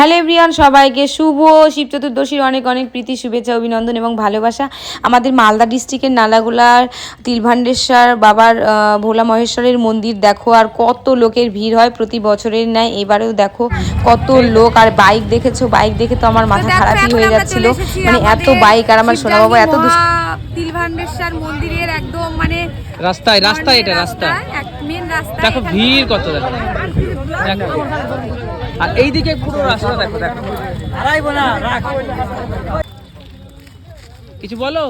Hello everyone সবাইকে শুভ শিব চতুর্দশীর অনেক অনেক প্রীতি শুভেচ্ছা অভিনন্দন এবং ভালোবাসা। আমাদের মালদা ডিস্ট্রিক্টের নালাগোলার তিলভান্ডেশ্বর বাবার ভোলা মহেশ্বরের মন্দির দেখো আর কত লোকের ভিড় হয় প্রতি বছরের ন্যায়। এবারেও দেখো কত লোক আর বাইক দেখেছ বাইক দেখে তো আমার মাথা খারাপই হয়ে যাচ্ছিল। মানে এত বাইক আর আমার সোনা বাবা এত শিবগঞ্জ তিলভান্ডেশ্বর মন্দিরের একদম মানে রাস্তায় রাস্তায় এটা রাস্তা। মেন রাস্তা দেখো ভিড় কত দেখো। দেখো। আর এইদিকে পুরো রাস্তা দেখো দেখো। কিছু বলো?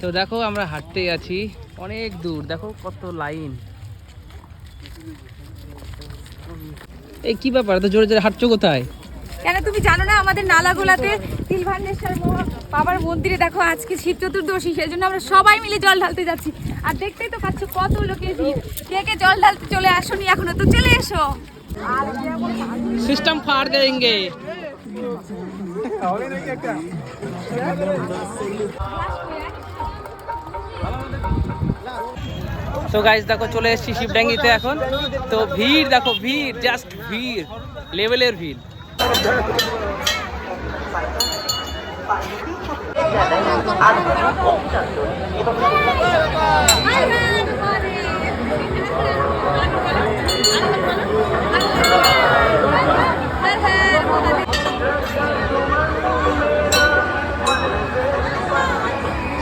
তো দেখো আমরা হাঁটতে আছি অনেক দূর। দেখো কত লাইন। এই কি ব্যাপার তো জোরে জোরে হাঁটছো কোথায়? কেন তুমি জানো না আমাদের নালাগোলাতে তিলভান্ডেশ্বর বাবার মন্দিরে দেখো আজকে শিব চতুর্দশী সেই জন্য আমরা সবাই মিলে জল ঢালতে যাচ্ছি। আর দেখতেই তো পাচ্ছ কত লোকের ভিড়। কে কে জল ঢালতে চলে আসোনি, এখনও তো চলে এসো। সিস্টেম ফাড় দেंगे তো গাইজ দেখো চলে এসেছি শিবডাঙ্গিতে এখন। তো ভিড়, দেখো ভিড় জাস্ট ভিড়। লেভেলের ভিড়।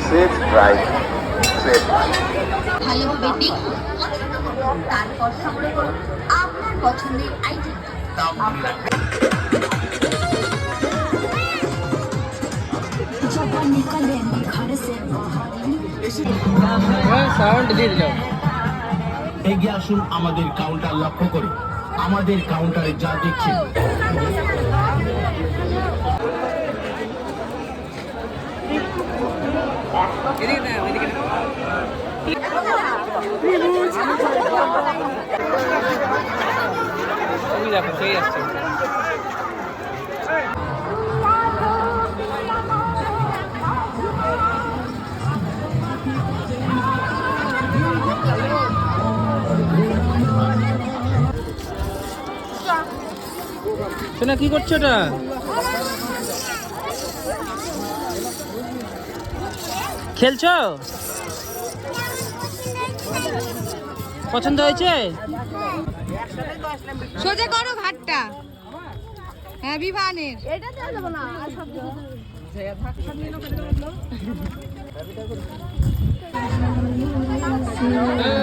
সেফ ড্রাইভ সেফ ভালোভাবে দেখুন তারপর সংগ্রহ করুন। আপনার পছন্দের আইটেম এগিয়ে আসুন আমাদের কাউন্টার লক্ষ্য করে। আমাদের কাউন্টারে যা দেখছেন। দেখো সেই আসছে। শোনা কি করছ ওটা? খেলছো? পছন্দ হয়েছে? সোজা করো ঘাটটা। হ্যাঁ বিমানের কিছু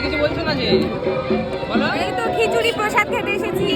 কিছু বলছো না যে? বলো। এই তো খিচুড়ি প্রসাদ খেতে এসেছি।